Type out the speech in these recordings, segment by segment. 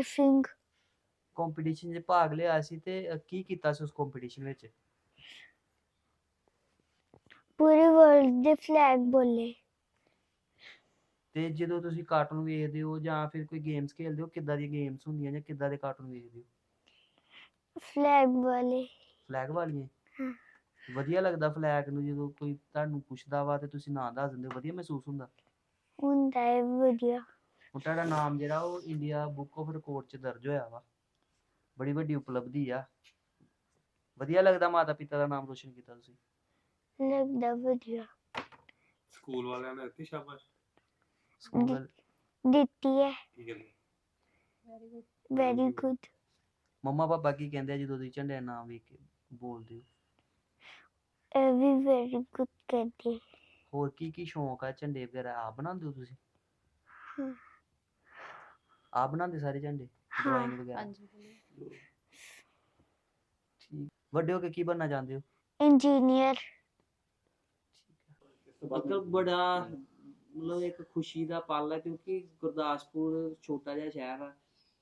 Surfing competition 'ਚ ਭਾਗ ਲਿਆ ਸੀ ਤੇ ਅ, ਕੀ ਕੀਤਾ ਸੀ ਉਸ ਕੰਪੀਟੀਸ਼ਨ ਵਿੱਚ? ਪੂਰੇ ਵਰਲਡ ਦੇ ਫਲੈਗ ਬੋਲੇ। ਤੇ ਜਦੋਂ ਤੁਸੀਂ ਕਾਰਟੂਨ ਵੇਖਦੇ ਹੋ ਜਾਂ ਫਿਰ ਕੋਈ ਗੇਮਸ ਖੇਡਦੇ ਹੋ ਕਿੱਦਾਂ ਦੀਆਂ ਗੇਮਸ ਹੁੰਦੀਆਂ ਜਾਂ ਕਿੱਦਾਂ ਦੇ ਕਾਰਟੂਨ ਵੇਖਦੇ ਹੋ? ਫਲੈਗ ਵਾਲੇ। ਫਲੈਗ ਵਾਲੀਆਂ? ਹਾਂ। ਵਧੀਆ ਲੱਗਦਾ ਫਲੈਗ ਨੂੰ ਜਦੋਂ ਕੋਈ ਤੁਹਾਨੂੰ ਪੁੱਛਦਾ ਵਾ ਤੇ ਤੁਸੀਂ ਨਾਂ ਦੱਸ ਦਿੰਦੇ ਹੋ ਵਧੀਆ ਮਹਿਸੂਸ ਹੁੰਦਾ? ਹੁੰਦਾ ਹੈ ਵਧੀਆ। ਹੁਣ ਤੁਹਾਡਾ ਨਾਮ ਜਿਹੜਾ ਉਹ ਇੰਡੀਆ ਬੁੱਕ ਆਫ ਰਿਕਾਰਡ 'ਚ ਦਰਜ ਹੋਇਆ ਵਾ। ਬੜੀ ਵੱਡੀ ਉਪਲਬਧੀ ਆ। ਵਧੀਆ ਲੱਗਦਾ ਮਾਤਾ ਪਿਤਾ ਦਾ ਨਾਮ ਰੋਸ਼ਨ ਕੀਤਾ ਤੁਸੀਂ? ਲੱਗਦਾ ਵਧੀਆ। ਸਕੂਲ ਵਾਲਿਆਂ ਨੇ ਦਿੱਤੀ ਸ਼ਾਬਾਸ਼। ਸਕੂਲ ਦਿੱਤੀ ਹੈ। ਕੀ ਕਹਿੰਦੇ? ਵੈਰੀ ਗੁੱਡ ਮੰਮਾ ਪਾਪਾ ਕੀ ਕਹਿੰਦੇ ਆ ਜਦੋਂ ਤੁਸੀਂ ਝੰਡੇ ਦਾ ਨਾਮ ਵੇਖ ਕੇ ਬੋਲਦੇ ਹੋ? ਇਹ ਵੀ ਵੈਰੀ ਗੁੱਡ ਕਹਿੰਦੇ। ਹੋਰ ਕੀ ਕੀ ਸ਼ੌਂਕ ਆ? ਝੰਡੇ ਵਗੈਰਾ ਆਪ ਬਣਾਉਂਦੇ ਹੋ ਤੁਸੀਂ? ਹਾਂ। ਆਪ ਬਣਾਉਂਦੇ ਸਾਰੇ ਝੰਡੇ? ਹਾਂ। ਡਰਾਇੰਗ ਵਗੈਰਾ ਠੀਕ। ਵੱਡੇ ਹੋ ਕੇ ਕੀ ਬਣਨਾ ਚਾਹੁੰਦੇ ਹੋ? ਇੰਜੀਨੀਅਰ। ਮਤਲਬ ਬੜਾ ਮਤਲਬ ਇੱਕ ਖੁਸ਼ੀ ਦਾ ਪਲ ਹੈ ਕਿਉਂਕਿ ਗੁਰਦਾਸਪੁਰ ਛੋਟਾ ਜਿਹਾ ਸ਼ਹਿਰ ਆ।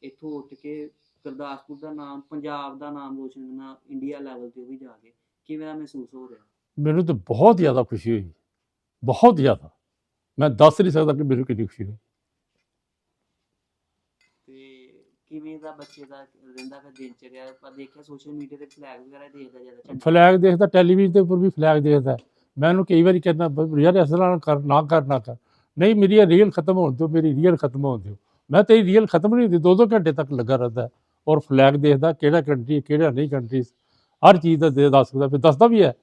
ਇੱਥੋਂ ਉੱਠ ਕੇ ਗੁਰਦਾਸਪੁਰ ਦਾ ਨਾਮ ਪੰਜਾਬ ਦਾ ਨਾਮ ਰੋਸ਼ਨ ਕਰਨਾ ਇੰਡੀਆ ਲੈਵਲ ਤੇ ਉਹ ਵੀ ਜਾ ਕੇ ਕਿਵੇਂ ਦਾ ਮਹਿਸੂਸ ਹੋ ਰਿਹਾ? ਮੈਨੂੰ ਤਾਂ ਬਹੁਤ ਜ਼ਿਆਦਾ ਖੁਸ਼ੀ ਹੋਈ। ਬਹੁਤ ਜ਼ਿਆਦਾ। ਮੈਂ ਦੱਸ ਨਹੀਂ ਸਕਦਾ ਕਿ ਮੈਨੂੰ ਕਿੰਨੀ ਖੁਸ਼ੀ ਹੋਈ ਤੇ ਕਿਵੇਂ ਦਾ ਬੱਚੇ ਦਾ ਰਹਿੰਦਾ ਫਿਰ ਦਿਨ ਚ ਰਿਹਾ ਪਰ ਦੇਖਿਆ ਸੋਸ਼ਲ ਮੀਡੀਆ ਤੇ ਫਲੈਗ ਵਗੈਰਾ ਦੇਖਦਾ ਜ਼ਿਆਦਾ ਝੰਡੇ ਫਲੈਗ ਦੇਖਦਾ ਟੈਲੀਵਿਜ਼ਨ ਦੇ ਉੱਪਰ ਵੀ ਫਲੈਗ ਦੇਖਦਾ। ਮੈਂ ਉਹਨੂੰ ਕਈ ਵਾਰੀ ਕਹਿੰਦਾ ਬ- ਯਾਰ ਇਸ ਤਰ੍ਹਾਂ ਕਰ ਨਾ ਕਰ ਨਾ ਕਰ। ਨਹੀਂ ਮੇਰੀ ਰੀਅਲ ਖਤਮ ਹੋਣ ਦਿਓ ਮੇਰੀ ਰੀਅਲ ਖਤਮ ਹੋਣ ਦਿਓ। ਮੈਂ ਤੇਰੀ ਰੀਅਲ ਖਤਮ ਨਹੀਂ ਹੁੰਦੀ ਦੋ ਦੋ ਘੰਟੇ ਤੱਕ ਲੱਗਾ ਰਹਿੰਦਾ ਔਰ ਫਲੈਗ ਦੇਖਦਾ ਕਿਹੜਾ ਕੰਟਰੀ ਕਿਹੜਾ ਨਹੀਂ ਕੰਟਰੀ ਹਰ ਚੀਜ਼ ਦਾ ਦੇ ਦੱਸ ਸਕਦਾ ਫਿਰ ਦੱਸਦਾ ਵੀ ਹੈ।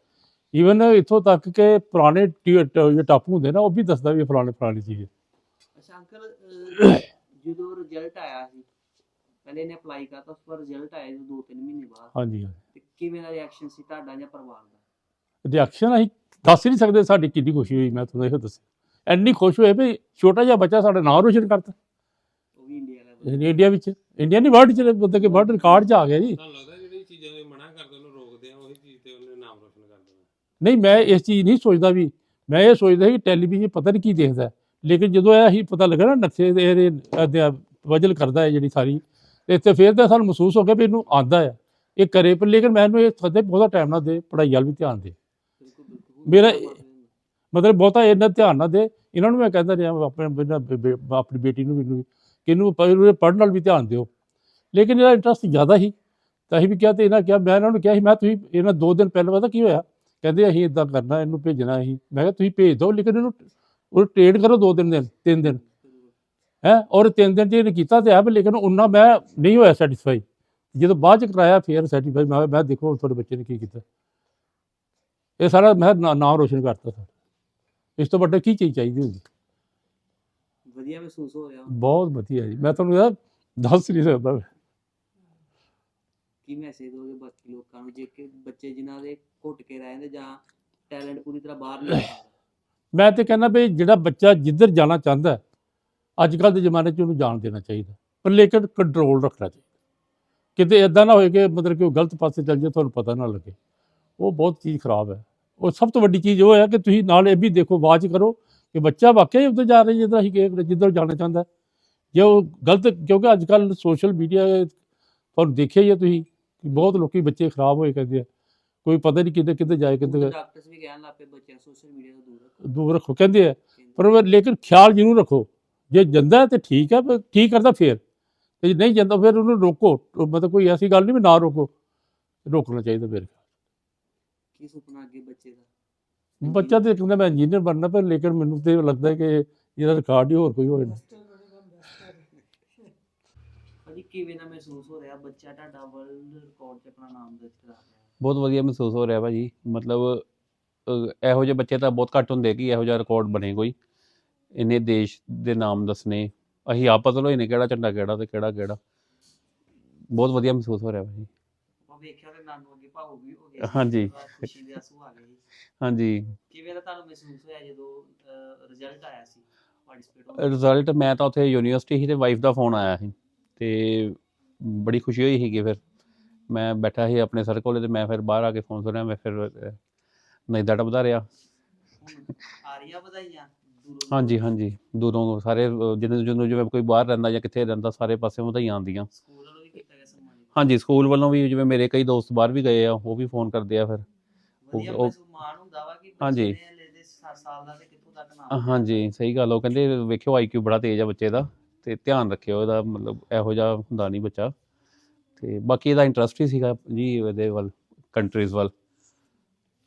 ਈਵਨ ਇੱਥੋਂ ਤੱਕ ਕਿ ਪੁਰਾਣੇ ਟੀ- ਟ- ਜੋ ਟਾਪੂ ਹੁੰਦੇ ਨਾ ਉਹ ਵੀ ਦੱਸਦਾ ਵੀ ਇਹ ਫਲਾਣੇ ਫਲਾਣੀ ਚੀਜ਼ ਹੈ। ਅੱਛਾ ਅੰਕਲ ਅਹ, ਜਦੋਂ ਰਿਜ਼ਲਟ ਆਇਆ ਸੀ ਪਹਿਲੇ ਇਹਨੇ ਅਪਲਾਈ ਕਰਤਾ ਉਸ ਪਰ ਰਿਜ਼ਲਟ ਆਇਆ ਸੀ ਦੋ ਤਿੰਨ ਮਹੀਨੇ ਬਾਅਦ। ਹਾਂਜੀ ਤੇ ਕਿਵੇਂ ਦਾ ਰਿਐਕਸ਼ਨ ਸੀ ਤੁਹਾਡਾ ਜਾਂ ਪਰਿਵਾਰ ਦਾ? ਰਿਐਕਸ਼ਨ ਅਸੀਂ ਦੱਸ ਹੀ ਨਹੀਂ ਸਕਦੇ ਸਾਡੀ ਕਿੰਨੀ ਖੁਸ਼ੀ ਹੋਈ ਮੈਂ ਤੁਹਾਨੂੰ ਇਹੋ ਦੱਸਿਆ। ਇੰਨੀ ਖੁਸ਼ ਹੋਏ ਵੀ ਛੋਟਾ ਜਿਹਾ ਬੱਚਾ ਸਾਡਾ ਨਾਮ ਰੋਸ਼ਨ ਕਰਤਾ। ਉਹ ਵੀ ਇੰਡੀਆ ਲੈਵਲ ਇੰਡੀਆ ਵਿੱਚ ਇੰਡੀਆ ਨਹੀਂ ਵਰਲਡ ਚ ਮਤਲਬ ਕਿ ਵਰਲਡ ਰਿਕਾਰਡ ਚ ਆ ਗਿਆ ਜੀ। ਤੁਹਾਨੂੰ ਲੱਗਦਾ ਜਿਹੜੀ ਚੀਜ਼ਾਂ ਦੇ ਮਨਾ ਕਰਦੇ ਉਹਨੂੰ ਰੋਕਦੇ ਆ ਉਹੀ ਚੀਜ਼ ਤੇ ਉਹਨੇ ਨਾਮ ਰੋਸ਼ਨ ਕਰ ਦੇਣਾ? ਨਹੀਂ ਮੈਂ ਇਸ ਚੀਜ਼ ਨਹੀਂ ਸੋਚਦਾ ਵੀ ਮੈਂ ਇਹ ਸੋਚਦਾ ਕਿ ਟੈਲੀਵਿਜ਼ਨ ਪਤਾ ਨਹੀਂ ਕੀ ਦੇਖਦਾ। ਹੈ। ਲੇਕਿਨ ਜਦੋਂ ਇਹ ਹੀ ਪਤਾ ਲੱਗਾ ਨਾ ਨਕਸ਼ੇ ਦੇ ਵਜਲ ਕਰਦਾ ਹੈ ਜਿਹੜੀ ਸਾਰੀ ਤੇ ਇੱਥੇ ਫਿਰ ਤਾਂ ਸਾਨੂੰ ਮਹਿਸੂਸ ਹੋ ਗਿਆ ਵੀ ਇਹਨੂੰ ਆਂਦਾ ਹੈ ਇਹ ਕਰੇ ਪਰ ਲੇਕਿਨ ਮੈਨੂੰ ਇਹ ਸਦੇ ਬਹੁਤਾ ਟਾਈਮ ਨਾ ਦੇ, ਪੜ੍ਹਾਈ ਵੱਲ ਵੀ ਧਿਆਨ ਦੇ। ਮੇਰਾ- ਮਤਲਬ ਬਹੁਤਾ ਇਹਨਾਂ ਧਿਆਨ ਨਾ ਦੇ। ਇਹਨਾਂ ਨੂੰ ਮੈਂ ਕਹਿੰਦਾ ਰਿਹਾ, ਆਪਣੇ ਆਪਣੀ ਬੇਟੀ ਨੂੰ ਮੈਨੂੰ ਕਿ ਇਹਨੂੰ ਪੜ੍ਹਨ ਨਾਲ ਵੀ ਧਿਆਨ ਦਿਓ। ਲੇਕਿਨ ਇਹਦਾ ਇੰਟਰਸਟ ਜ਼ਿਆਦਾ ਹੀ ਤਾਂ ਅਸੀਂ ਵੀ ਕਿਹਾ ਤੇ ਇਹਨਾਂ ਕਿਹਾ, ਮੈਂ ਇਹਨਾਂ ਨੂੰ ਕਿਹਾ ਸੀ, ਮੈਂ ਤੁਸੀਂ ਇਹਨਾਂ ਦੋ ਦਿਨ ਪਹਿਲਾਂ ਪਤਾ ਕੀ ਹੋਇਆ? ਕਹਿੰਦੇ ਅਸੀਂ ਇਦਾਂ ਕਰਨਾ, ਇਹਨੂੰ ਭੇਜਣਾ ਅਸੀਂ। ਮੈਂ ਕਿਹਾ ਤੁਸੀਂ ਭੇਜ ਦਿਓ, ਲੇਕਿਨ ਇਹਨੂੰ ਉਹ ਟ੍ਰੇਡ ਕਰੋ ਦੋ ਦਿਨ ਦਿਨ, ਤਿੰਨ ਦਿਨ। ਹੈ ਔਰ ਤਿੰਨ ਦਿਨ ਇਹਨੇ ਕੀਤਾ ਤੇ ਹੈ ਪਰ ਲੇਕਿਨ ਉਹਨਾਂ ਮੈਂ ਨਹੀਂ ਹੋਇਆ ਸੈਟੀਸਫਾਈ ਜਦੋਂ ਬਾਅਦ ਚ ਕਰਾਇਆ ਫੇਰ ਸੈਟੀਸਫਾਈ ਮੈਂ ਮੈਂ ਦੇਖੋ ਤੁਹਾਡੇ ਬੱਚੇ ਨੇ ਕੀ ਕੀਤਾ। ਇਹ ਸਾਰਾ ਮੈਂ ਨਾਮ ਰੋਸ਼ਨ ਕਰਤਾ ਸਰ। ਇਸ ਤੋਂ ਵੱਡਾ ਕੀ ਚੀਜ਼ ਚਾਹੀਦੀ ਹੁੰਦੀ? ਵਧੀਆ ਮਹਿਸੂਸ ਹੋ ਰਿਹਾ ਬਹੁਤ ਵਧੀਆ ਜੀ। ਮੈਂ ਤੁਹਾਨੂੰ ਦੱਸ ਨਹੀਂ ਸਕਦਾ ਕੀ ਮੈਸੇਜ ਦੋਗੇ ਬਾਕੀ ਲੋਕਾਂ ਨੂੰ? ਜੇ ਕਿ ਬੱਚੇ ਜਿਨ੍ਹਾਂ ਦੇ ਘੁੱਟ ਕੇ ਰਹਿੰਦੇ ਜਾਂ ਟੈਲੈਂਟ ਪੂਰੀ ਤਰ੍ਹਾਂ ਬਾਹਰ ਨਹੀਂ ਮੈਂ ਤੇ ਕਹਿੰਦਾ ਵੀ ਜਿਹੜਾ ਬੱਚਾ ਜਿੱਧਰ ਜਾਣਾ ਚਾਹੁੰਦਾ ਹੈ, ਅੱਜ ਕੱਲ੍ਹ ਦੇ ਜ਼ਮਾਨੇ 'ਚ ਉਹਨੂੰ ਜਾਣ ਦੇਣਾ ਚਾਹੀਦਾ ਪਰ ਲੇਕਿਨ ਕੰਟਰੋਲ ਰੱਖਣਾ ਚਾਹੀਦਾ ਕਿਤੇ ਇਦਾਂ ਨਾ ਹੋਏ ਕਿ ਮਤਲਬ ਕਿ ਉਹ ਗਲਤ ਪਾਸੇ ਚੱਲ ਜਾਏ ਤੁਹਾਨੂੰ ਪਤਾ ਨਾ ਲੱਗੇ। ਉਹ ਬਹੁਤ ਚੀਜ਼ ਖਰਾਬ ਹੈ। ਉਹ ਸਭ ਤੋਂ ਵੱਡੀ ਚੀਜ਼ ਉਹ ਹੈ ਕਿ ਤੁਸੀਂ ਨਾਲ ਇਹ ਵੀ ਦੇਖੋ ਬਾਅਦ 'ਚ ਕਰੋ ਕਿ ਬੱਚਾ ਵਾਕਿਆ ਹੀ ਉੱਧਰ ਜਾ ਰਿਹਾ ਅਸੀਂ ਕਿ ਜਿੱਧਰ ਜਾਣਾ ਚਾਹੁੰਦਾ ਹੈ। ਜੇ ਉਹ ਗਲਤ ਕਿਉਂਕਿ ਅੱਜ ਕੱਲ੍ਹ ਸੋਸ਼ਲ ਮੀਡੀਆ ਤੁਹਾਨੂੰ ਦੇਖਿਆ ਹੀ ਹੈ ਤੁਸੀਂ ਕਿ ਬਹੁਤ ਲੋਕੀ ਬੱਚੇ ਖਰਾਬ ਹੋਏ ਕਹਿੰਦੇ ਆ। ਕੋਈ ਪਤਾ ਨਹੀਂ ਕਿੱਧਰ ਕਿੱਧਰ ਜਾਏ ਕਿੱਧਰ ਡਾਕਟਰਸ ਵੀ ਕਹਿਣ ਲੱਗ ਪਏ ਬੱਚਿਆਂ ਸੋਸ਼ਲ ਮੀਡੀਆ ਤੋਂ ਦੂਰ ਰੱਖੋ। ਦੂਰ ਰੱਖੋ ਕਹਿੰਦੇ ਆ। ਪਰ ਲੇਕਿਨ ਖਿਆਲ ਜ਼ਰੂਰ ਰੱਖੋ। ਜੇ ਜਾਂਦਾ ਤੇ ਠੀਕ ਹੈ ਪਰ ਠੀਕ ਕਰਦਾ ਫੇਰ? ਤੇ ਜੇ ਨਹੀਂ ਜਾਂਦਾ ਫਿਰ ਉਹਨੂੰ ਰੋਕੋ। ਮਤਲਬ ਕੋਈ ਐਸੀ ਗੱਲ ਨਹੀਂ ਵੀ ਨਾ ਰੋਕੋ। ਰੋਕਣਾ ਚਾਹੀਦਾ ਫਿਰ ਕੀ ਸੁਪਨਾ ਅੱਗੇ ਬੱਚੇ ਦਾ? ਬੱਚਾ ਤੇ ਕਹਿੰਦਾ ਮੈਂ ਇੰਜੀਨੀਅਰ ਬਣਨਾ ਪਰ ਲੇਕਿਨ ਮੈਨੂੰ ਤੇ ਲੱਗਦਾ ਕਿ ਇਹਦਾ ਰਿਕਾਰਡ ਹੀ ਹੋਰ ਕੋਈ ਹੋਏ ਨਾ ਭਾਜੀ ਕਿਵੇਂ ਦਾ ਮਹਿਸੂਸ ਹੋ ਰਿਹਾ? ਬੱਚਾ ਤੁਹਾਡਾ ਵਰਲਡ ਰਿਕਾਰਡ 'ਚ ਆਪਣਾ ਨਾਮ ਦਰਜ ਕਰਾ ਰਿਹਾ ਬਹੁਤ ਵਧੀਆ ਮਹਿਸੂਸ ਹੋ ਰਿਹਾ ਭਾਜੀ। ਮਤਲਬ ਇਹੋ ਜਿਹੇ ਬੱਚੇ ਤਾਂ ਬਹੁਤ ਘੱਟ ਹੁੰਦੇ ਕਿ ਇਹੋ ਜਿਹਾ ਰਿਕਾਰਡ ਬਣੇ ਕੋਈ। ਇਹਨੇ ਦੇਸ਼ ਦੇ ਨਾਮ ਦੱਸਣੇ। ਅਸੀਂ ਆਪ ਪਤਾ ਲੋਈ ਨੇ ਕਿਹੜਾ ਝੰਡਾ ਕਿਹੜਾ ਤੇ ਕਿਹੜਾ ਕਿਹੜਾ। ਬਹੁਤ ਵਧੀਆ ਮਹਿਸੂਸ ਹੋ ਰਿਹਾ ਭਾਜੀ ਆਪਾਂ ਵੇਖਿਆ ਤੇ ਨਾਨੂ ਅੱਗੇ ਭਾਵੁਕ ਵੀ ਹੋ ਗਿਆ ਹਾਂਜੀ। ਖੁਸ਼ੀ ਦੇ ਆਂਸੂ ਆ ਗਏ। ਸੀ। ਹਾਂਜੀ। ਕਿਵੇਂ ਦਾ ਤੁਹਾਨੂੰ ਮਹਿਸੂਸ ਹੋਇਆ ਜਦੋਂ ਰਿਜ਼ਲਟ ਆਇਆ ਸੀ? ਪਾਰਟਿਸਿਪੇਟ ਰਿਜ਼ਲਟ ਮੈਂ ਤਾਂ ਉੱਥੇ ਯੂਨੀਵਰਸਿਟੀ ਸੀ ਤੇ ਵਾਈਫ ਦਾ ਫੋਨ ਆਇਆ ਸੀ। ਤੇ ਬੜੀ ਖੁਸ਼ੀ ਹੋਈ ਸੀਗੀ ਫਿਰ। ਮੈਂ ਬੈਠਾ ਸੀ ਆਪਣੇ ਸਰ ਕੋਲੇ ਤੇ ਮੈਂ ਫਿਰ ਬਾਹਰ ਆ ਕੇ ਫੋਨ ਸੁਣਿਆ। ਮੈਂ ਫਿਰ ਨਹੀਂ ਦਾ ਟੱਪਦਾ ਰਿਹਾ। ਆ ਰਹੀਆਂ ਵਧਾਈਆਂ? ਹਾਂਜੀ ਹਾਂਜੀ। ਦੂਰੋਂ ਸਾਰੇ ਅਹ, ਜਿਹਨੂੰ ਜਿਵੇਂ ਕੋਈ ਬਾਹਰ ਰਹਿੰਦਾ ਜਾਂ ਕਿੱਥੇ ਰਹਿੰਦਾ ਸਾਰੇ ਪਾਸੇ ਵਧਾਈਆਂ ਆਉਂਦੀਆਂ। ਸਕੂਲ ਵੱਲੋਂ ਵੀ ਕੀਤਾ ਗਿਆ ਸਨਮਾਨਿਤ ਹਾਂਜੀ ਸਕੂਲ ਵੱਲੋਂ ਵੀ ਜਿਵੇਂ ਮੇਰੇ ਕਈ ਦੋਸਤ ਬਾਹਰ ਵੀ ਗਏ ਆ ਉਹ ਵੀ ਫੋਨ ਕਰਦੇ ਆ ਫਿਰ। ਵਧੀਆ ਉਹ- ਮਹਿਸੂਸ ਮਾਣ ਹੁੰਦਾ ਵਾ ਕਿ ਬੱਚੇ ਹਾਂਜੀ। ਨੇ ਹਲੇ ਦੇ ਸਾ- ਸਾਲ ਦਾ ਤੇ ਕਿੱਥੋਂ ਤੱਕ ਨਾਮ ਹਾਂਜੀ ਸਹੀ ਗੱਲ ਉਹ ਕਹਿੰਦੇ ਵੇਖਿਓ ਆਈਕਿਊ ਬੜਾ ਤੇਜ਼ ਆ ਬੱਚੇ ਦਾ ਤੇ ਧਿਆਨ ਰੱਖਿਓ ਇਹਦਾ ਮਤਲਬ ਇਹੋ ਜਿਹਾ ਹੁੰਦਾ ਨਹੀਂ ਬੱਚਾ। ਤੇ ਬਾਕੀ ਇਹਦਾ ਇੰਟਰਸਟ ਹੀ ਸੀਗਾ ਜੀ ਇਹਦੇ ਵੱਲ ਕੰਟਰੀਜ਼ ਵੱਲ।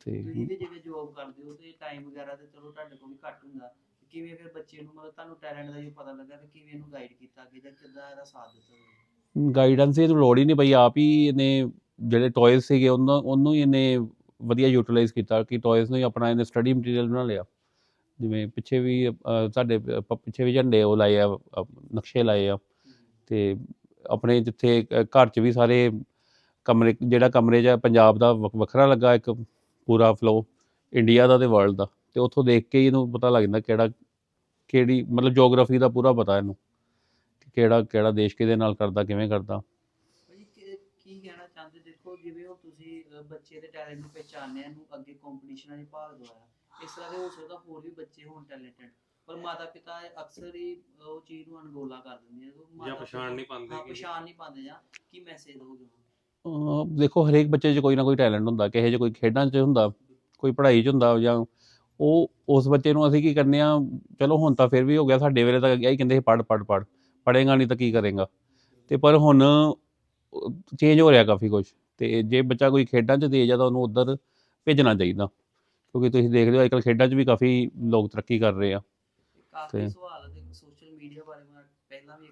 ਤੇ ਤੁਸੀਂ ਵੀ ਜਿਵੇਂ ਜੋਬ ਕਰਦੇ ਹੋ ਤੇ ਟਾਈਮ ਵਗੈਰਾ ਤੇ ਚਲੋ ਤੁਹਾਡੇ ਕੋਲ ਵੀ ਘੱਟ ਹੁੰਦਾ। ਕਿਵੇਂ ਫਿਰ ਬੱਚੇ ਨੂੰ ਮਤਲਬ ਤੁਹਾਨੂੰ ਟੈਲੈਂਟ ਦਾ ਜੋ ਪਤਾ ਲੱਗਾ ਤੇ ਕਿਵੇਂ ਇਹਨੂੰ ਗਾਈਡ ਕੀਤਾ ਅੱਗੇ ਜਾਂ ਕਿੱਦਾਂ ਇਹਦਾ ਸਾਥ ਦਿੱਤਾ ਤੁਸੀਂ? ਗਾਈਡੈਂਸ ਦੀ ਤਾਂ ਲੋੜ ਹੀ ਨਹੀਂ ਪਈ ਆਪ ਹੀ ਇਹਨੇ ਜਿਹੜੇ ਟੌਇਜ਼ ਸੀਗੇ ਉਹਨਾਂ ਉਹਨੂੰ ਹੀ ਇਹਨੇ ਵਧੀਆ ਯੂਟਿਲਾਈਜ਼ ਕੀਤਾ ਕਿ ਟੌਇਜ਼ ਨੂੰ ਹੀ ਆਪਣਾ ਇਹਨੇ ਸਟੱਡੀ ਮਟੀਰੀਅਲ ਬਣਾ ਲਿਆ। ਜਿਵੇਂ ਪਿੱਛੇ ਵੀ ਅਹ, ਸਾਡੇ ਪ- ਪਿੱਛੇ ਵੀ ਝੰਡੇ ਉਹ ਲਾਏ ਆ ਅਹ, ਨਕਸ਼ੇ ਲਾਏ ਆ। ਤੇ ਆਪਣੇ ਜਿੱਥੇ ਅਹ, ਘਰ 'ਚ ਵੀ ਸਾਰੇ ਕਮਰੇ ਜਿਹੜਾ ਕਮਰੇ 'ਚ ਆ, ਪੰਜਾਬ ਦਾ ਵੱਖ- ਵੱਖਰਾ ਲੱਗਾ ਇੱਕ ਪੂਰਾ ਫਲੋ ਇੰਡੀਆ ਦਾ ਤੇ ਵਰਲਡ ਦਾ। ਤੇ ਉੱਥੋਂ ਦੇਖ ਕੇ ਹੀ ਇਹਨੂੰ ਪਤਾ ਲੱਗ ਜਾਂਦਾ ਕਿਹੜਾ ਕਿਹੜੀ ਮਤਲਬ ਜੀਓਗ੍ਰਾਫੀ ਦਾ ਪੂਰਾ ਪਤਾ ਇਹਨੂੰ ਕਿ ਕਿਹੜਾ ਕਿਹੜਾ ਦੇਸ਼ ਕਿਹਦੇ ਨਾਲ ਕਰਦਾ ਕਿਵੇਂ ਕਰਦਾ। ਭਾਜੀ ਕੀ- ਕੀ ਕਹਿਣਾ ਚਾਹੁੰਦੇ? ਦੇਖੋ ਜਿਵੇਂ ਉਹ ਤੁਸੀਂ ਅਹ, ਬੱਚੇ ਦੇ ਟੈਲੈਂਟ ਨੂੰ ਪਹਿਚਾਨਿਆ ਇਹਨੂੰ ਅੱਗੇ ਕੰਪੀਟੀਸ਼ਨਾਂ 'ਚ ਭਾਗ ਦਵਾਇਆ ਇਸ ਤਰ੍ਹਾਂ ਦੇ ਹੋ ਸਕਦਾ ਹੋਰ ਵੀ ਬੱਚੇ ਹੋਣ ਟੈਲੈਂਟਡ ਪਰ ਮਾਤਾ ਪਿਤਾ ਅਕਸਰ ਹੀ ਉਹ ਚੀਜ਼ ਨੂੰ ਅਣਗੌਲਾ ਕਰ ਦਿੰਦੇ ਆ। ਜਾਂ ਮਾਤਾ ਪਛਾਣ ਨਹੀਂ ਪਾਉਂਦੇ ਹਾਂ ਕਿ- ਪਛਾਣ ਨਹੀਂ ਪਾਉਂਦੇ ਜਾਂ ਕੀ ਮੈਸੇਜ ਦੋਗੇ ਦੇਖੋ ਹਰੇਕ ਬੱਚੇ 'ਚ ਕੋਈ ਨਾ ਕੋਈ ਟੈਲੈਂਟ ਹੁੰਦਾ। ਕਿਸੇ 'ਚ ਕੋਈ ਖੇਡਾਂ 'ਚ ਹੁੰਦਾ ਕੋਈ ਪੜ੍ਹਾਈ 'ਚ ਹੁੰਦਾ ਜਾਂ ਉਹ ਉਸ ਬੱਚੇ ਨੂੰ ਅਸੀਂ ਕੀ ਕਰਨੇ ਆ ਚਲੋ ਹੁਣ ਤਾਂ ਫਿਰ ਵੀ ਹੋ ਗਿਆ ਸਾਡੇ ਵੇਲੇ ਤਾਂ ਇਹੀ ਕਹਿੰਦੇ ਸੀ ਪੜ੍ਹ ਪੜ੍ਹ ਪੜ੍ਹ ਪੜ੍ਹੇਗਾ ਨਹੀਂ ਤਾਂ ਕੀ ਕਰੇਗਾ। ਤੇ ਪਰ ਹੁਣ ਚੇਂਜ ਹੋ ਰਿਹਾ ਕਾਫੀ ਕੁਝ ਤੇ ਜੇ ਬੱਚਾ ਕੋਈ ਖੇਡਾਂ 'ਚ ਤੇਜ਼ ਆ ਤਾਂ ਉਹਨੂੰ ਉੱਧਰ ਭੇਜਣਾ ਚਾਹੀਦਾ ਕਿਉਂਕਿ ਤੁਸੀਂ ਦੇਖਦੇ ਹੋ ਅੱਜਕੱਲ੍ਹ ਖੇਡਾਂ 'ਚ ਵੀ ਕਾਫੀ ਲੋਕ ਤਰੱਕੀ ਕਰ ਰਹੇ ਆ। ਕਾਫੀ ਸਵਾਲ ਦੇ ਸੋਸ਼ਲ ਮੀਡੀਆ ਬਾਰੇ ਮੈਂ ਪਹਿਲਾਂ ਵੀ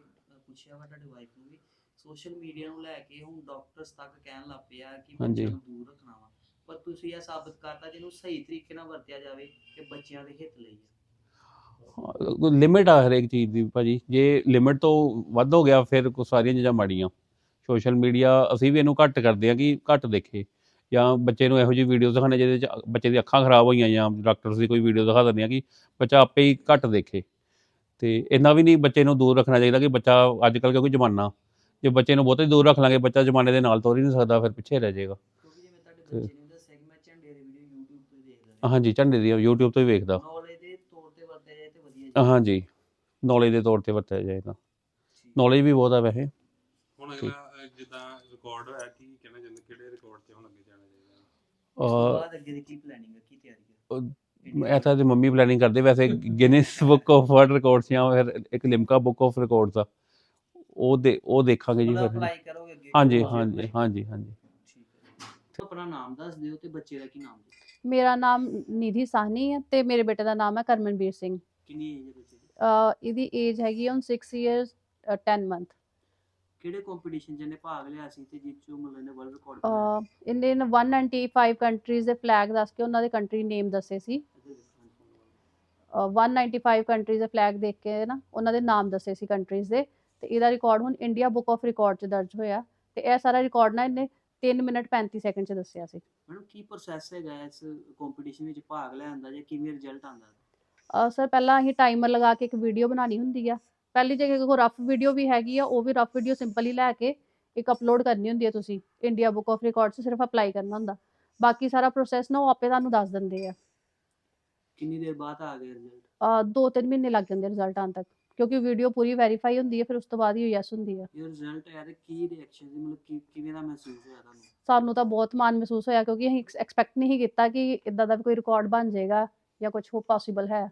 ਪੁੱਛਿਆ ਵਾ ਤੁਹਾਡੇ ਵਾਈਫ ਨੂੰ ਵੀ ਸੋਸ਼ਲ ਮੀਡੀਆ ਨੂੰ ਲੈ ਕੇ ਹੁਣ ਡਾਕਟਰਸ ਤੱਕ ਕਹਿਣ ਲੱਗ ਪਿਆ ਕਿ। ਬੱਚਿਆਂ ਨੂੰ ਦੂਰ ਰੱਖਣਾ ਵਾ। ਪਰ ਤੁਸੀਂ ਇਹ ਸਾਬਤ ਕਰਤਾ ਜਿਹਨੂੰ ਸਹੀ ਤਰੀਕੇ ਨਾਲ ਵਰਤਿਆ ਜਾਵੇ ਕਿ ਬੱਚਿਆਂ ਦੇ ਹਿੱਤ ਲਈ ਹੈ ਲਿਮਿਟ ਆ ਹਰੇਕ ਚੀਜ਼ ਦੀ ਭਾਜੀ। ਜੇ ਲਿਮਿਟ ਤੋਂ ਵੱਧ ਹੋ ਗਿਆ ਫਿਰ ਕੋ ਸਾਰੀਆਂ ਚੀਜ਼ਾਂ ਮਾੜੀਆਂ। ਸੋਸ਼ਲ ਮੀਡੀਆ ਅਸੀਂ ਵੀ ਇਹਨੂੰ ਘੱਟ ਕਰਦੇ ਆ ਕਿ ਘੱਟ ਦੇਖੇ। ਜਾਂ ਬੱਚੇ ਨੂੰ ਇਹੋ ਜਿਹੀ ਵੀਡੀਓ ਦਿਖਾਣੇ ਜਿਹਦੇ ਚ ਬੱਚੇ ਦੀ ਅੱਖਾਂ ਖਰਾਬ ਹੋਈਆਂ ਜਾਂ ਡਾਕਟਰਸ ਦੀ ਕੋਈ ਵੀਡੀਓ ਦਿਖਾ ਦਿੰਦੇ ਆ ਕਿ ਬੱਚਾ ਆਪੇ ਹੀ ਘੱਟ ਦੇਖੇ। ਤੇ ਇੰਨਾ ਵੀ ਨਹੀਂ ਬੱਚੇ ਨੂੰ ਦੂਰ ਰੱਖਣਾ ਚਾਹੀਦਾ ਕਿ ਬੱਚਾ ਅੱਜ ਕੱਲ੍ਹ ਕਿਉਂਕਿ ਜ਼ਮਾਨਾ। ਜੇ ਬੱਚੇ ਨੂੰ ਬਹੁਤੇ ਦੂਰ ਰੱਖ ਲਾਂਗੇ ਬੱਚਾ ਜ਼ਮਾਨੇ ਦੇ ਨਾਲ ਤੁਰ ਹੀ ਨਹੀਂ ਸਕਦਾ ਫਿਰ ਪਿੱਛੇ ਰਹਿ ਜਾਏਗਾ। ਕਿਉਂਕਿ ਜਿਵੇਂ ਤੁਹਾਡੇ ਬੱਚੇ ਨੇ ਦੱਸਿਆ ਕਿ ਮੈਂ ਝੰਡੇ ਦੀ ਵੀਡੀਓ YouTube ਤੋਂ ਹੀ ਦੇਖਦਾ ਹਾਂਜੀ ਝੰਡੇ ਦੀ YouTube ਤੋਂ ਹੀ ਵੇਖਦਾ। ਨੌਲੇਜ ਦੇ ਤੌਰ ਤੇ ਵਰਤਿਆ ਜਾਏ ਤੇ ਵਧੀਆ ਜੀ। ਹਾਂਜੀ ਨੌਲੇਜ ਦੇ ਤੌਰ ਤੇ ਵਰਤਿਆ ਜਾਏਗਾ ਨੌਲੇਜ ਵੀ ਬਹੁਤ ਆ ਵੈਸੇ। ਹੁਣ। ਅਗਲਾ ਜਿੱਦਾਂ ਰਿਕਾਰਡ ਹੋਇਆ ਕੀ ਕਹਿਣਾ ਚਾਹੁੰਦੇ ਕਿਹੜੇ ਰਿਕਾਰਡ 'ਚ ਹੁਣ ਅੱਗੇ ਜਾਣਾ ਚਾਹੀਦਾ? ਉਸ ਤੋਂ ਅਹ ਬਾਅਦ ਅੱਗੇ ਦੀ ਕੀ ਪਲੈਨਿੰਗ ਹੈ ਕੀ ਤਿਆਰੀ ਹੈ ਅਹ ਐਸਾ ਤੇ ਮੰਮੀ ਪਲੈਨਿੰਗ ਕਰਦੇ ਵੈਸੇ Guinness book of world records ਜਾਂ ਫਿਰ ਇੱਕ ਲਿਮਕਾ ਬੁੱਕ ਆਫ ਰਿਕਾਰਡਸ ਆ। ਉਹ ਦੇ ਉਹ ਦੇਖਾਂਗੇ ਜੀ ਫਿਰ। ਅਪਲਾਈ ਕਰੋਗੇ ਅੱਗੇ? ਹਾਂਜੀ ਹਾਂਜੀ ਹਾਂਜੀ ਹਾਂਜੀ। ਆਪਣਾ ਨਾਮ ਦੱਸ ਦਿਓ ਤੇ ਬੱਚੇ ਦਾ ਕੀ ਨਾਮ ਹੈ ਮੇਰਾ ਨਾਮ ਨਿਧੀ ਸਾਹਨੀ ਹੈ ਤੇ ਮੇਰੇ ਬੇਟੇ ਦਾ ਨਾਮ ਹੈ ਕਰਮਨਵੀਰ ਸਿੰਘ। ਕਿੰਨੀ ਏਜ ਹੈ ਬੱਚੇ ਦੀ? ਅਹ ਇਹਦੀ ਏਜ ਹੈਗੀ ਹੁਣ 6 ਇਅਰਸ 10 ਮੰਥ ਕਿਹੜੇ ਕੰਪੀਟੀਸ਼ਨ 'ਚ ਇਹਨੇ ਭਾਗ ਲਿਆ ਸੀ ਤੇ ਜਿਸ 'ਚੋਂ ਮਤਲਬ ਇਹਨੇ ਵਰਲਡ ਰਿਕਾਰਡ ਬਣਾਇਆ ਇਹਨੇ 195 ਕੰਟਰੀਜ਼ ਦੇ ਫਲੈਗ ਦੱਸ ਕੇ ਉਹਨਾਂ ਦੇ ਕੰਟਰੀ ਨੇਮ ਦੱਸੇ ਸੀ। ਅਹ 195 ਕੰਟਰੀਜ਼ ਦੇ ਫਲੈਗ ਦੇਖ ਕੇ ਨਾ ਉਹਨਾਂ ਦੇ ਨਾਮ ਦੱਸੇ ਸੀ ਕੰਟਰੀਜ਼ ਦੇ। ਤੇ ਇਹਦਾ ਰਿਕਾਰਡ ਹੁਣ ਇੰਡੀਆ ਬੁੱਕ ਆਫ ਰਿਕਾਰਡ 'ਚ ਦਰਜ ਹੋਇਆ। ਤੇ ਇਹ ਸਾਰਾ ਰਿਕਾਰਡ ਨਾ ਇਹਨੇ 3 ਮਿੰਟ 35 ਸੈਕਿੰਡ 'ਚ ਦੱਸਿਆ ਸੀ। ਮੈਡਮ ਕੀ ਪ੍ਰੋਸੈਸ ਹੈਗਾ ਇਸ ਕੰਪੀਟੀਸ਼ਨ ਵਿੱਚ ਭਾਗ ਲੈਣ ਦਾ ਜਾਂ ਕਿਵੇਂ ਰਿਜ਼ਲਟ ਆਉਂਦਾ ਸਰ ਪਹਿਲਾਂ ਅਸੀਂ ਟਾਈਮਰ ਲਗਾ ਕੇ ਇੱਕ ਵੀਡੀਓ ਬਣਾਉਣੀ ਹੁੰਦੀ ਆ। ਪਹਿਲੀ ਜਗ੍ਹਾ ਕੋਈ ਰਫ ਵੀਡੀਓ ਵੀ ਹੈਗੀ ਆ ਉਹ ਵੀ ਰਫ ਵੀਡੀਓ ਸਿੰਪਲੀ ਲੈ ਕੇ ਇੱਕ ਅਪਲੋਡ ਕਰਨੀ ਹੁੰਦੀ ਹੈ ਤੁਸੀਂ। ਇੰਡੀਆ ਬੁੱਕ ਆਫ ਰਿਕਾਰਡਸ ਸਿਰਫ ਅਪਲਾਈ ਕਰਨਾ ਹੁੰਦਾ। ਬਾਕੀ ਸਾਰਾ ਪ੍ਰੋਸੈਸ ਨਾ ਉਹ ਆਪੇ ਤੁਹਾਨੂੰ ਦੱਸ ਦਿੰਦੇ ਆ। ਕਿੰਨੀ ਦੇਰ ਬਾਅਦ ਆ ਗਿਆ ਰਿਜ਼ਲਟ ਅਹ ਦੋ ਤਿੰਨ ਮਹੀਨੇ ਲੱਗ ਜਾਂਦੇ ਰਿਜ਼ਲਟ ਆਉਣ ਤੱਕ। ਕਿਉਂਕਿ ਵੀਡੀਓ ਪੂਰੀ ਵੈਰੀਫਾਈ ਹੁੰਦੀ ਹੈ ਫਿਰ ਉਸ ਤੋਂ ਬਾਅਦ ਹੀ ਯੈਸ ਹੁੰਦੀ ਹੈ। ਇਹ ਰਿਜ਼ਲਟ ਆਇਆ ਤੇ ਕੀ ਰਿਐਕਸ਼ਨ ਸੀ? ਮਤਲਬ ਕੀ ਕਿਵੇਂ ਦਾ ਮਹਿਸੂਸ ਹੋਇਆ ਤੁਹਾਨੂੰ? ਸਾਨੂੰ ਤਾਂ ਬਹੁਤ ਮਾਣ ਮਹਿਸੂਸ ਹੋਇਆ ਕਿਉਂਕਿ ਅਸੀਂ ਐਕਸਪੈਕਟ ਨਹੀਂ ਕੀਤਾ ਕਿ ਇਦਾਂ ਦਾ ਵੀ ਕੋਈ ਰਿਕਾਰਡ ਬਣ ਜਾਏਗਾ ਜਾਂ ਕੁਝ ਹੋ ਪੋਸੀਬਲ ਹੈ।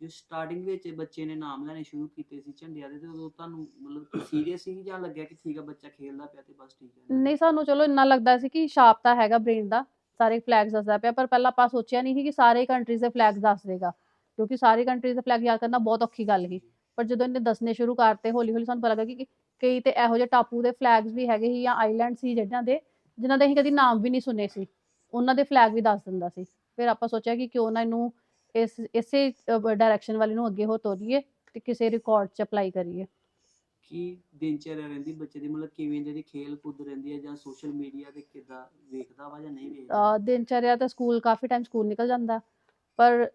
ਜੇ ਸਟਾਰਟਿੰਗ ਵਿੱਚ ਬੱਚੇ ਨੇ ਨਾਮ ਲੈਣੇ ਸ਼ੁਰੂ ਕੀਤੇ ਸੀ ਝੰਡਿਆਂ ਦੇ ਤੇ ਉਦੋਂ ਤੁਹਾਨੂੰ ਮਤਲਬ ਸੀਰੀਅਸ ਸੀ ਜਾਂ ਲੱਗਿਆ ਕਿ ਠੀਕ ਆ ਬੱਚਾ ਖੇਲਦਾ ਪਿਆ ਤੇ ਬਸ ਠੀਕ ਹੈ ਨਹੀਂ ਸਾਨੂੰ ਚਲੋ ਇੰਨਾ ਲੱਗਦਾ ਸੀ ਕਿ ਸ਼ਾਰਪ ਤਾਂ ਹੈਗਾ ਬ੍ਰੇਨ ਦਾ ਸਾਰੇ ਫਲੈਗਸ ਦੱਸਦਾ ਪਿਆ ਪਰ ਪਹਿਲਾਂ ਆਪਾਂ ਸੋਚਿਆ ਨਹੀਂ ਸੀ ਕਿ ਸਾਰੇ ਕੰਟਰੀਜ਼ ਦੇ ਫਲੈਗਸ ਦੱਸ ਦੇਗਾ। ਕਿਉਂਕਿ ਸਾਰੇ ਕੰਟਰੀਜ਼ ਦੇ ਫਲੈਗ ਯਾਦ ਕਰਨਾ ਬਹੁਤ ਔਖੀ ਗੱਲ ਸੀ। ਪਰ ਜਦੋਂ ਇਹਨੇ ਦੱਸਣੇ ਸ਼ੁਰੂ ਕਰਤੇ ਹੌਲੀ ਹੌਲੀ ਸਾਨੂੰ ਪਤਾ ਲੱਗਾ ਕਿ ਕਈ ਤੇ ਇਹੋ ਜਿਹੇ ਟਾਪੂ ਦੇ ਫਲੈਗਸ ਵੀ ਹੈਗੇ ਸੀ ਜਾਂ ਆਈਲੈਂਡ ਸੀ ਜਿਹਨਾਂ ਦੇ ਜਿਨ੍ਹਾਂ ਦੇ ਅਸੀਂ ਕਦੀ ਨਾਮ ਵੀ ਨਹੀਂ ਸੁਣੇ ਸੀ। ਉਹਨਾਂ ਦੇ ਫਲੈਗ ਵੀ ਦੱਸ ਦਿੰਦਾ ਸੀ। ਫਿਰ ਆਪਾਂ ਸੋਚਿਆ ਕਿ ਕਿਉਂ ਨਾ ਇਹਨੂੰ ਇਸ ਇਸੇ ਡਾਇਰੈਕਸ਼ਨ ਵਾਲੀ ਨੂੰ ਅੱਗੇ ਹੋ ਤੋਰੀਏ ਤੇ ਕਿਸੇ ਰਿਕਾਰਡ 'ਚ ਅਪਲਾਈ ਕਰੀਏ। ਕੀ ਦਿਨਚਰਿਆ ਰਹਿੰਦੀ ਬੱਚੇ ਦੀ? ਮਤਲਬ ਕਿਵੇਂ ਜਿਹੜੀ ਖੇਲ ਕੁੱਦ ਰਹਿੰਦੀ ਹੈ ਜਾਂ ਸੋਸ਼ਲ ਮੀਡੀਆ ਤੇ ਕਿੱਦਾਂ ਵੇਖਦਾ ਵਾ ਜਾਂ ਨਹੀਂ ਵੇਖਦਾ? ਦਿਨਚਰਿਆ ਤਾਂ ਸਕੂਲ ਕਾਫੀ ਟਾਈਮ ਸਕੂਲ ਨਿਕਲ ਜਾਂਦਾ। ਪਰ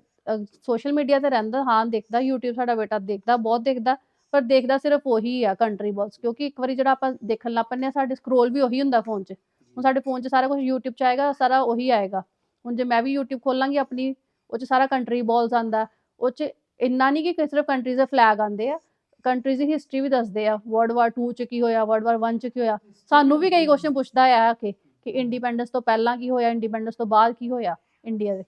ਸੋਸ਼ਲ ਮੀਡੀਆ ਤੇ ਰਹਿੰਦਾ, ਹਾਂ, ਦੇਖਦਾ, YouTube ਸਾਡਾ ਬੇਟਾ ਦੇਖਦਾ, ਬਹੁਤ ਦੇਖਦਾ, ਪਰ ਦੇਖਦਾ ਸਿਰਫ ਉਹੀ ਆ ਕੰਟਰੀ ਬੌਸ, ਕਿਉਂਕਿ ਇੱਕ ਵਾਰੀ ਜਿਹੜਾ ਆਪਾਂ ਦੇਖਣ ਲੱਗ ਪੈਂਦੇ ਪੰਨੇ ਸਾਡੇ ਸਕਰੋਲ ਵੀ ਉਹੀ ਹੁੰਦਾ ਫੋਨ 'ਚ। ਹੁਣ ਸਾਡੇ ਫੋਨ 'ਚ ਸਾਰਾ ਕੁਝ YouTube 'ਚ ਆਏਗਾ, ਸਾਰਾ ਉਹੀ ਆਏਗਾ। ਹੁਣ ਜੇ ਮੈਂ ਵੀ YouTube ਖੋਲਾਂਗੀ ਆਪਣੀ, ਉਹ 'ਚ ਸਾਰਾ ਕੰਟਰੀ ਬੌਲਸ ਆਂਦਾ ਉਹ 'ਚ ਇੰਨਾ ਨਹੀਂ ਕਿ ਸਿਰਫ ਕੰਟਰੀਜ਼ ਦੇ ਫਲੈਗ ਆਂਦੇ ਆ ਕੰਟਰੀਜ਼ ਦੀ ਹਿਸਟਰੀ ਵੀ ਦੱਸਦੇ ਆ ਵਰਲਡ ਵਾਰ 2 'ਚ ਕੀ ਹੋਇਆ ਵਰਲਡ ਵਾਰ 1 'ਚ ਕੀ ਹੋਇਆ, ਸਾਨੂੰ ਵੀ ਕਈ ਕੁਐਸਚਨ ਪੁੱਛਦਾ ਆ ਕਿ ਕਿ ਇੰਡੀਪੈਂਡੈਂਸ ਤੋਂ ਪਹਿਲਾਂ ਕੀ ਹੋਇਆ ਇੰਡੀਪੈਂਡੈਂਸ ਤੋਂ ਬਾਅਦ ਕੀ ਹੋਇਆ ਇੰਡੀਆ ਦੇ।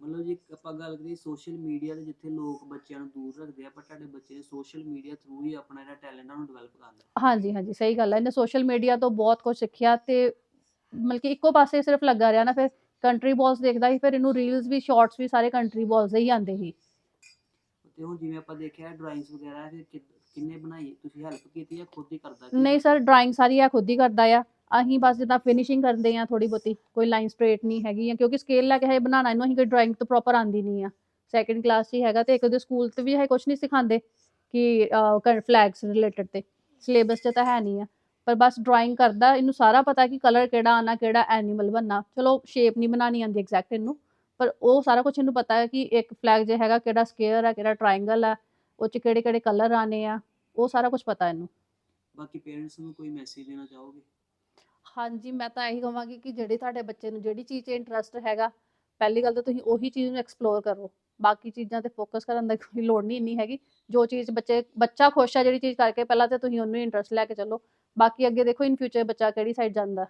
ਮਤਲਬ ਜੇ ਆਪਾਂ ਗੱਲ ਕਰੀਏ ਸੋਸ਼ਲ ਮੀਡੀਆ ਦੇ ਜਿੱਥੇ ਲੋਕ ਬੱਚਿਆਂ ਨੂੰ ਦੂਰ ਰੱਖਦੇ ਆ ਪਰ ਤੁਹਾਡੇ ਬੱਚੇ ਸੋਸ਼ਲ ਮੀਡੀਆ ਥਰੂ ਹੀ ਆਪਣਾ ਜਿਹੜਾ ਟੈਲੈਂਟ ਨੂੰ ਡਿਵੈਲਪ ਕਰ ਲਿਆ ਹਾਂਜੀ ਹਾਂਜੀ ਸਹੀ ਗੱਲ ਹੈ ਇਹਨੇ ਸੋਸ਼ਲ ਮੀਡੀਆ ਤੋਂ ਬਹੁਤ ਕੁਝ ਸਿੱਖਿਆ ਤੇ ਮਤਲਬ ਕਿ ਇੱਕੋ ਪਾਸੇ ਸਿਰਫ ਲੱਗਾ ਰਿਹਾ ਨਾ ਫਿਰ ਕੰਟਰੀ ਬਾਲਸ ਦੇਖਦਾ ਸੀ ਫਿਰ ਇਹਨੂੰ ਰੀਲਸ ਵੀ ਸ਼ਾਰਟਸ ਵੀ ਸਾਰੇ ਕੰਟਰੀ ਬਾਲਸ ਦੇ ਹੀ ਆਉਂਦੇ ਸੀ। ਤੇ ਹੁਣ ਜਿਵੇਂ ਆਪਾਂ ਦੇਖਿਆ ਡਰਾਇੰਗਸ ਵਗੈਰਾ ਕਿ- ਕਿੰਨੇ ਬਣਾਈ ਤੁਸੀਂ ਹੈਲਪ ਕੀਤੀ ਜਾਂ ਖੁਦ ਹੀ ਕਰਦਾ ਸੀ? ਨਹੀਂ ਸਰ ਡਰਾਇੰਗ ਸਾਰੀ ਆ, ਖੁਦ ਹੀ ਕਰਦਾ ਆ। ਅਸੀਂ ਬਸ ਜਿੱਦਾਂ ਫਿਨਿਸ਼ਿੰਗ ਕਰਦੇ ਆ ਥੋੜੀ ਬਹੁਤੀ, ਕੋਈ ਲਾਈਨ ਸਟ੍ਰੇਟ ਨਹੀਂ ਹੈਗੀ ਆ ਕਿਉਂਕਿ ਸਕੇਲ ਲੈ ਕੇ ਹੈ ਬਣਾਉਣਾ ਇਹਨੂੰ, ਅਸੀਂ ਕੋਈ ਡਰਾਇੰਗ ਤਾਂ ਪ੍ਰੋਪਰ ਆਂਦੀ ਨਹੀਂ ਆ। ਸੈਕੰਡ ਕਲਾਸ 'ਚ ਹੀ ਹੈਗਾ ਤੇ ਇੱਕ ਉਹਦੇ ਸਕੂਲ ਤੇ ਵੀ ਹੈ ਕੁਝ ਨਹੀਂ ਸਿਖਾਉਂਦੇ ਕਿ ਫਲੈਗਸ ਰਿਲੇਟਡ ਤੇ। ਸਿਲੇਬਸ 'ਚ ਤਾਂ ਹੈ ਨਹੀਂ ਆ। ਪਰ ਬਸ ਡਰਾਇੰਗ ਕਰਦਾ, ਇਹਨੂੰ ਸਾਰਾ ਪਤਾ ਕਿ ਕਲਰ ਕਿਹੜਾ ਆਣਾ ਕਿਹੜਾ ਐਨੀਮਲ ਬਣਨਾ। ਚਲੋ ਸ਼ੇਪ ਨਹੀਂ ਬਣਾਉਣੀ ਆਂਦੀ ਐਗਜ਼ੈਕਟ ਇਹਨੂੰ, ਪਰ ਉਹ ਸਾਰਾ ਕੁਝ ਇਹਨੂੰ ਪਤਾ ਹੈ ਕਿ ਇੱਕ ਫਲੈਗ ਜੇ ਹੈਗਾ ਕਿਹੜਾ ਸਕੁਅਰ ਆ, ਕਿਹੜਾ ਟ੍ਰਾਇੰਗਲ ਆ। ਉਹ 'ਚ ਕਿਹੜੇ ਕਿਹੜੇ ਕਲਰ ਆਣੇ ਆ ਉਹ ਸਾਰਾ ਕੁਝ ਪਤਾ ਇਹਨੂੰ। ਬਾਕੀ ਪੇਰੈਂਟਸ ਨੂੰ ਕੋਈ ਮੈਸੇਜ ਦੇਣਾ ਚਾਹੋਗੇ? ਹਾਂਜੀ ਮੈਂ ਤਾਂ ਇਹੀ ਕਹਾਂਗੀ ਕਿ ਜਿਹੜੀ ਤੁਹਾਡੇ ਬੱਚੇ ਨੂੰ ਜਿਹੜੀ ਚੀਜ਼ 'ਚ ਇੰਟਰਸਟ ਹੈਗਾ ਪਹਿਲੀ ਗੱਲ ਤਾਂ ਤੁਸੀਂ ਉਹੀ ਚੀਜ਼ ਨੂੰ ਐਕਸਪਲੋਰ ਕਰੋ। ਬਾਕੀ ਚੀਜ਼ਾਂ ਤੇ ਫੋਕਸ ਕਰਨ ਦੀ ਕੋਈ ਲੋੜ ਨਹੀਂ ਇੰਨੀ ਹੈਗੀ। ਜੋ ਚੀਜ਼ ਬੱਚੇ ਬੱਚਾ ਖੁਸ਼ ਹੈ ਜਿਹੜੀ ਚੀਜ਼ ਕਰਕੇ ਪਹਿਲਾਂ ਤੇ ਤੁਸੀਂ ਉਹਨੂੰ ਇੰਟਰਸਟ ਲੈ ਕੇ ਚੱਲੋ। ਬਾਕੀ ਅੱਗੇ ਦੇਖੋ ਇਨ ਫਿਊਚਰ ਬੱਚਾ ਕਿਹੜੀ ਸਾਈਡ ਜਾਂਦਾ।